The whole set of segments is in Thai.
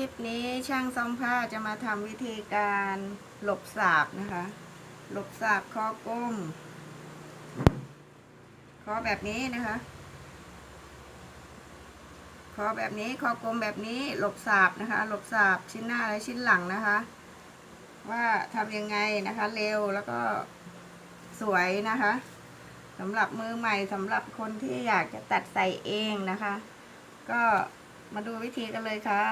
คลิปนี้ช่างซ่อมผ้าจะมาทำวิธีการหลบสาบนะคะ หลบสาบคอก้มคอแบบนี้นะคะคอแบบนี้คอกลมแบบนี้หลบสาบนะคะ หลบสาบชิ้นหน้าและชิ้นหลังนะคะ ว่าทำยังไงนะคะ เร็วแล้วก็สวยนะคะสำหรับมือใหม่สำหรับคนที่อยากจะตัดใส่เองนะคะ ก็มาดูวิธีกันเลยค่ะ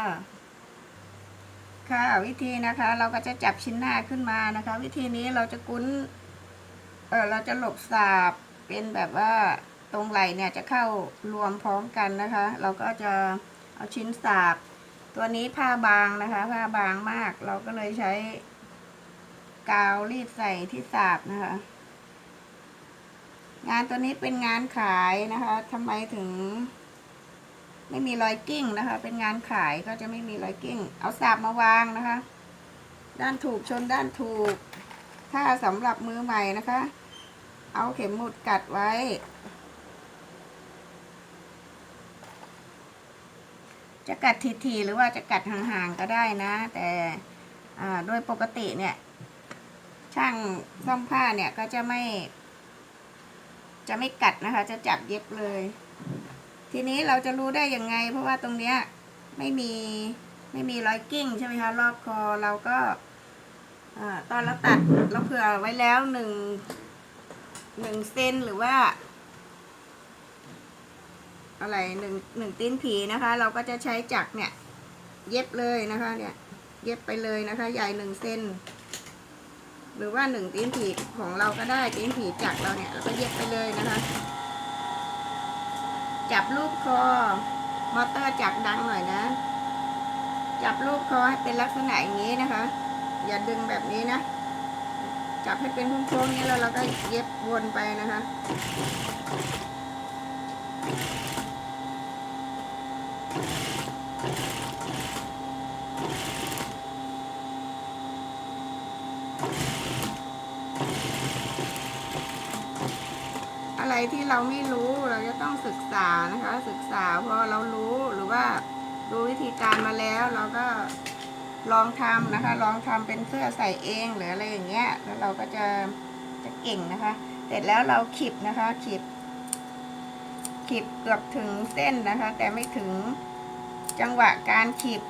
ค่ะวิธีนะคะเราก็จะจับชิ้นหน้าขึ้นมานะคะ วิธีนี้เราจะกุ้นเออเราจะหลบสาบเป็นแบบว่าตรงไหลเนี่ยจะเข้ารวมพร้อมกันนะคะ เราก็จะเอาชิ้นสาบ ตัวนี้ผ้าบางนะคะ ผ้าบางมาก เราก็เลยใช้กาวรีดใส่ที่สาบนะคะ งานตัวนี้เป็นงานขายนะคะทำไมถึง ไม่มีรอยกิ้งนะคะ เป็นงานขายก็จะไม่มีรอยกิ้ง เอาสาบมาวางนะคะ ด้านถูกชนด้านถูก ถ้าสำหรับมือใหม่นะคะ เอาเข็มหมุดกัดไว้ จะกัดทีๆหรือว่าจะกัดห่างๆก็ได้นะ แต่โดยปกติเนี่ย ช่างซ่อมผ้าเนี่ยก็จะไม่ จะไม่กัดนะคะ จะจับเย็บเลย ทีนี้เราจะรู้ได้ยังไง เพราะว่าตรงเนี้ยไม่มีไม่มีรอยกิ้งใช่ไหมคะรอบคอเราก็ตอนเราตัดเราเผื่อไว้แล้วหนึ่งหนึ่งเซนหรือว่า อะไรหนึ่งหนึ่งตีนผีนะคะ เราก็จะใช้จักรเนี่ย เย็บเลยนะคะ เนี่ย เย็บไปเลยนะคะ ใหญ่หนึ่งเซนหรือว่าหนึ่งตีนผีของเราก็ได้ตีนผีจักรเราเนี่ยเราก็เย็บไปเลยนะคะ จับลูกคอ มอเตอร์จับดังหน่อยนะ จับลูกคอให้เป็นลักษณะอย่างนี้นะคะ อย่าดึงแบบนี้นะ จับให้เป็นโค้งๆนี้แล้วเราก็เย็บวนไปนะคะ อะไร ที่เราไม่รู้เราจะต้องศึกษานะคะ ศึกษาพอเรารู้หรือว่าดูวิธีการมาแล้วเราก็ลองทำนะคะ ลองทำเป็นเสื้อใส่เองหรืออะไรอย่างเงี้ยแล้วเราก็จะจะเก่งนะคะ เสร็จแล้วเราขีดนะคะขีดขีดเกือบถึงเส้นนะคะ แต่ไม่ถึงจังหวะการขีด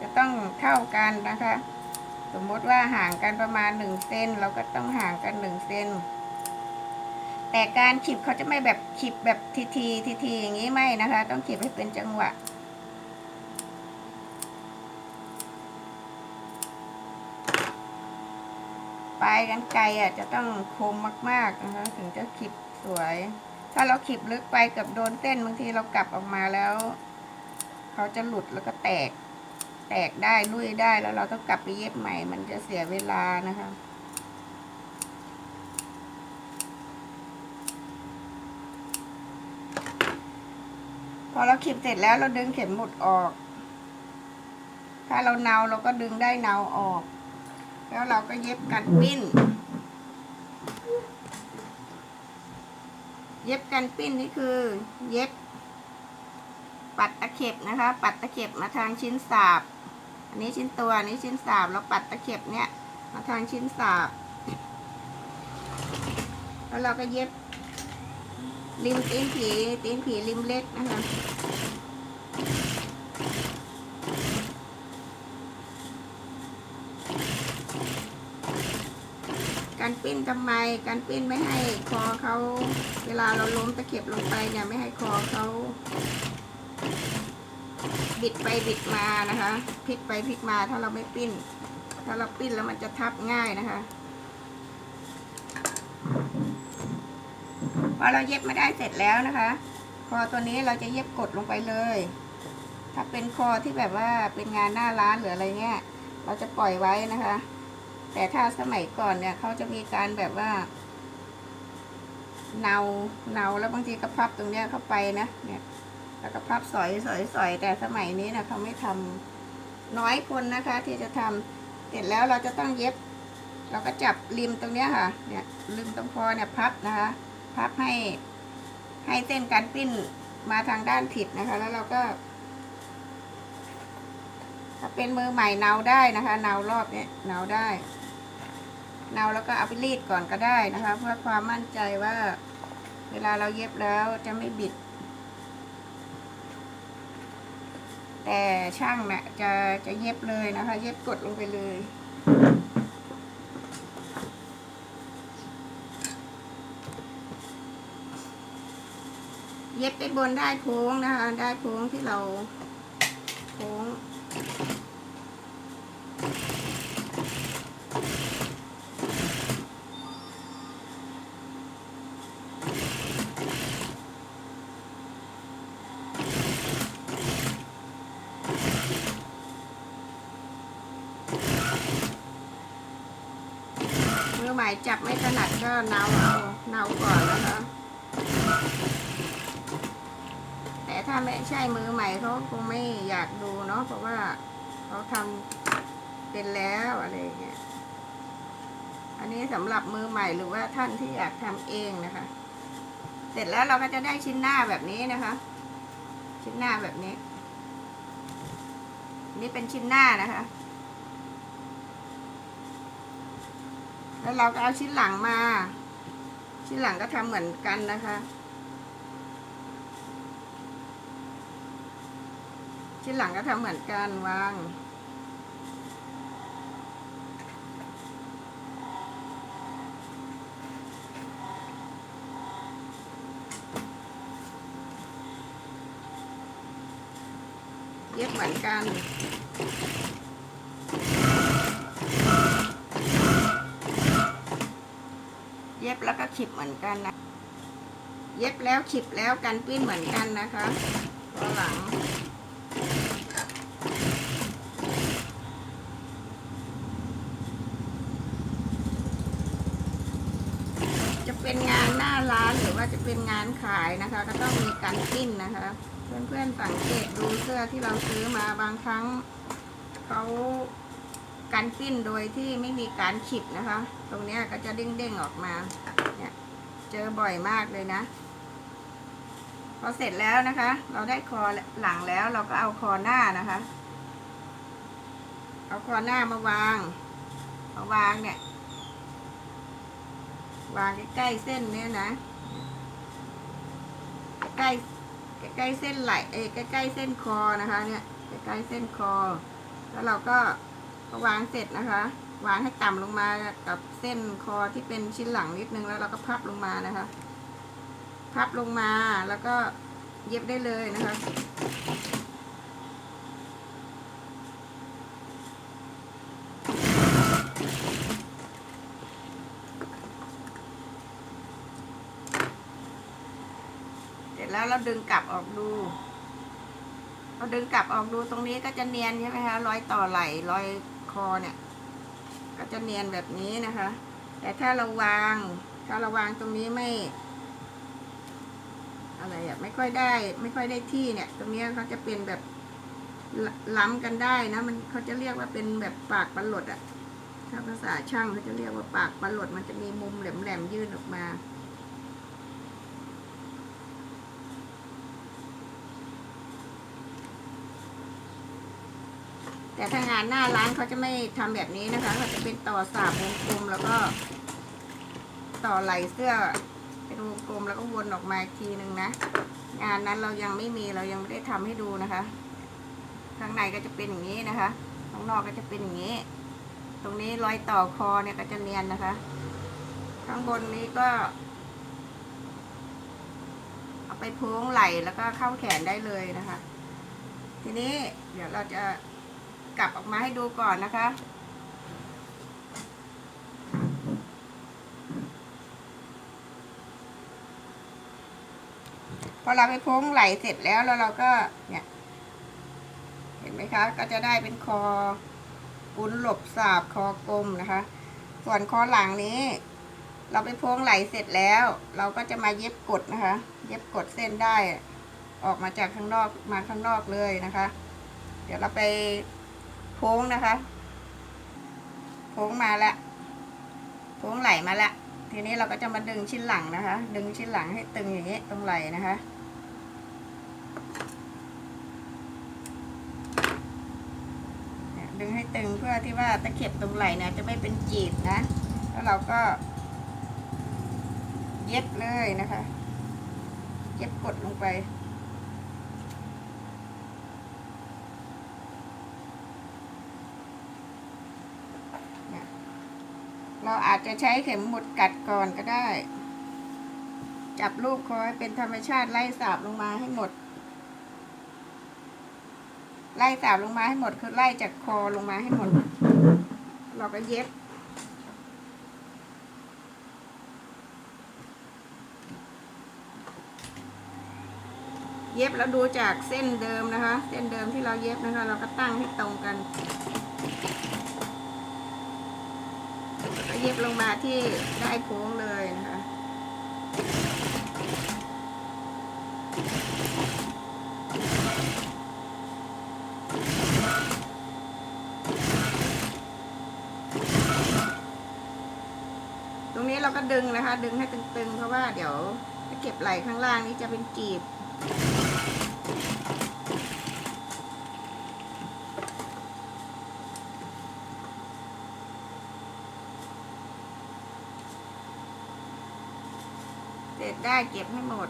จะต้องเท่ากันนะคะ สมมติว่าห่างกันประมาณหนึ่งเซนเราก็ต้องห่างกันหนึ่งเซน แต่การขีบเขาจะไม่แบบขีบแบบทีทีทีทีอย่างนี้ไม่นะคะ ต้องขีบให้เป็นจังหวะ ปลายกันไกลอะจะต้องคมมากๆนะคะถึงจะขีบสวย ถ้าเราขีบลึกไปกับโดนเส้นบางทีเรากลับออกมาแล้ว เขาจะหลุดแล้วก็แตก แตกได้ลุยได้แล้วเราต้องกลับไปเย็บใหม่ มันจะเสียเวลานะคะ พอเราขีดเสร็จแล้วเราดึงเข็มหมุดออก ถ้าเราเนาเราก็ดึงได้เนาออก แล้วเราก็เย็บกันปิ้น เย็บกันปิ้นนี่คือ เย็บ ปัดตะเข็บนะคะ ปัดตะเข็บมาทางชิ้นสาบ อันนี้ชิ้นตัวอันนี้ชิ้นสาบแล้วปัดตะเข็บเนี้ยมาทางชิ้นสาบ แล้วเราก็เย็บ ริมตีนผีตีนผีริมเล็กนะคะการปิ้นทำไมการปิ้นไม่ให้คอเขาเวลาเราล้มตะเข็บลงไปเนี่ยไม่ให้คอเขาบิดไปบิดมานะคะพลิกไปพลิกมาถ้าเราไม่ปิ้น ถ้าเราปิ้นแล้วมันจะทับง่ายนะคะ อเราเย็บมาได้เสร็จแล้วนะคะ คอตัวนี้เราจะเย็บกดลงไปเลย ถ้าเป็นคอที่แบบว่าเป็นงานหน้าร้านหรืออะไรเงี้ย เราจะปล่อยไว้นะคะ แต่ถ้าสมัยก่อนเนี่ยเขาจะมีการแบบว่า เนาเนาแล้วบางทีก็พับตรงเนี้ยเข้าไปนะเนี่ยแล้วก็พับสอยสอยสอยแต่สมัยนี้นะเขาไม่ทำน้อยคนนะคะ ที่จะทำเสร็จแล้วเราจะต้องเย็บ เราก็จับริมตรงเนี้ยค่ะ เนี่ยริมตรงคอเนี่ยพับนะคะ พับให้ให้เส้นการปิ้นมาทางด้านผิดนะคะ แล้วเราก็ ถ้าเป็นมือใหม่เนาได้นะคะเนารอบเนี้ยเนาได้เนาแล้วก็เอาไปรีดก่อนก็ได้นะคะ เพื่อความมั่นใจว่า เวลาเราเย็บแล้วจะไม่บิด แต่ช่างนะ่ะจะจะเย็บเลยนะคะ เย็บกดลงไปเลย ย็บไปบนได้โค้งนะคะ ได้โค้งที่เราโค้งมือใหม่จับไม่ถนัดก็เนาเอาเนาก่อนนะคะ แต่ถ้าไม่ใช่มือใหม่เขาคงไม่อยากดูเนาะเพราะว่าเขาทำเป็นแล้วอะไรอย่างเงี้ย อันนี้สำหรับมือใหม่หรือว่าท่านที่อยากทำเองนะคะ เสร็จแล้วเราก็จะได้ชิ้นหน้าแบบนี้นะคะ ชิ้นหน้าแบบนี้ นี่เป็นชิ้นหน้านะคะ แล้วเราก็เอาชิ้นหลังมา ชิ้นหลังก็ทำเหมือนกันนะคะ ชิ้นหลังก็ทำเหมือนกันวาง เย็บเหมือนกันเย็บแล้วก็ขีดเหมือนกันนะ เย็บแล้วขีดแล้วกันปิ้นเหมือนกันนะคะตัวหลัง จะเป็นงานหน้าร้านหรือว่าจะเป็นงานขายนะคะ ก็ต้องมีการปิ้นนะคะ เพื่อนๆสังเกตดูเสื้อที่เราซื้อมาบางครั้งเขาการปิ้นโดยที่ไม่มีการขีดนะคะ ตรงนี้ก็จะเด้งๆออกมาเนี่ยเจอบ่อยมากเลยนะ พอเสร็จแล้วนะคะ เราได้คอหลังแล้วเราก็เอาคอหน้านะคะ เอาคอหน้ามาวางมาวางเนี่ย วางใกล้ๆเส้นเนี่ยนะ ใกล้ใกล้เส้นไหลเอยใกล้ๆเส้นคอนะคะ เนี่ยใกล้ๆเส้นคอ แล้วเราก็วางเสร็จนะคะ วางให้ต่ำลงมากับเส้นคอที่เป็นชิ้นหลังนิดนึงแล้วเราก็พับลงมานะคะ พับลงมาแล้วก็เย็บได้เลยนะคะ เราดึงกลับออกดูเราดึงกลับออกดูตรงนี้ก็จะเนียนใช่ไหมคะรอยต่อไหลรอยคอเนี่ย ก็จะเนียนแบบนี้นะคะ แต่ถ้าเราวางถ้าเราวางตรงนี้ไม่ อะไรอะไม่ค่อยได้ ไม่ค่อยได้ที่เนี่ย ตรงนี้เขาจะเป็นแบบลล้ำกันได้นะ มันเขาจะเรียกว่าเป็นแบบปากปลาหลดอะถ้าภาษาช่างเขาจะเรียกว่าปากปลาหลดมันจะมีมุมแหลมๆยื่นออกมา แต่ถ้างานหน้าร้านเขาจะไม่ทำแบบนี้นะคะเขาจะเป็นต่อสาบวงกลมแล้วก็ ต่อไหลเสื้อ เป็นวงกลมแล้วก็วนออกมาอีกทีหนึ่งนะงานนั้นเรายังไม่มีเรายังไม่ได้ทำให้ดูนะคะ ข้างในก็จะเป็นอย่างนี้นะคะข้างนอกก็จะเป็นอย่างนี้ ตรงนี้รอยต่อคอเนี่ยก็จะเนียนนะคะ ข้างบนนี้ก็เอาไปโพ้งไหลแล้วก็เข้าแขนได้เลยนะคะ ทีนี้เดี๋ยวเราจะ กลับออกมาให้ดูก่อนนะคะ พอเราไปโพ้งไหลเสร็จแล้วแล้วเราก็เนี่ย เห็นไหมคะ ก็จะได้เป็นคอปุ้นหลบสาบคอกลมนะคะ ส่วนคอหลังนี้ เราไปโพ้งไหลเสร็จแล้ว เราก็จะมาเย็บกดนะคะ เย็บกดเส้นได้ออกมาจากข้างนอกมาข้างนอกเลยนะคะ เดี๋ยวเราไป โพ้งนะคะโพ้งมาแล้วโพ้งไหลมาแล้วทีนี้เราก็จะมาดึงชิ้นหลังนะคะ ดึงชิ้นหลังให้ตึงอย่างนี้ตรงไหลนะคะดึงให้ตึงเพื่อที่ว่าตะเข็บตรงไหลเนี่ยจะไม่เป็นจีบนะ แล้วเราก็เย็บเลยนะคะ เย็บกดลงไป เนี่ยเราอา จจะใช้เข็มหมุดกัดก่อนก็ได้ จับลูกคอให้เป็นธรรมชาติไล่สาบลงมาให้หมด ไล่สาบลงมาให้หมดคือไล่จากคอลงมาให้หมด เราก็เย็บเย็บแล้วดูจากเส้นเดิมนะคะ เส้นเดิมที่เราเย็บนะคะ เราก็ตั้งให้ตรงกัน ย็บลงมาที่ได้โค้งเลยนะคะตรงนี้เราก็ดึงนะคะ ดึงให้ตึงๆ เพราะว่าเดี๋ยวจะเก็บไหลข้างล่างนี้จะเป็นกีบ ร็จได้เก็บให้หมด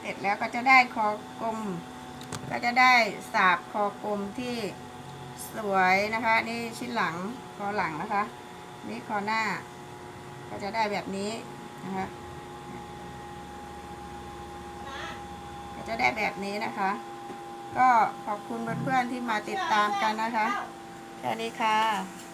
เสร็จแล้วก็จะได้คอกลม ก็จะได้สาบคอกลมที่สวยนะคะ นี่ชิ้นหลังคอหลังนะคะ นี่คอหน้า ก็จะได้แบบนี้นะคะ จะได้แบบนี้นะคะ ก็ขอบคุณเพื่อนๆที่มาติดตามกันนะคะ แค่นี้ค่ะ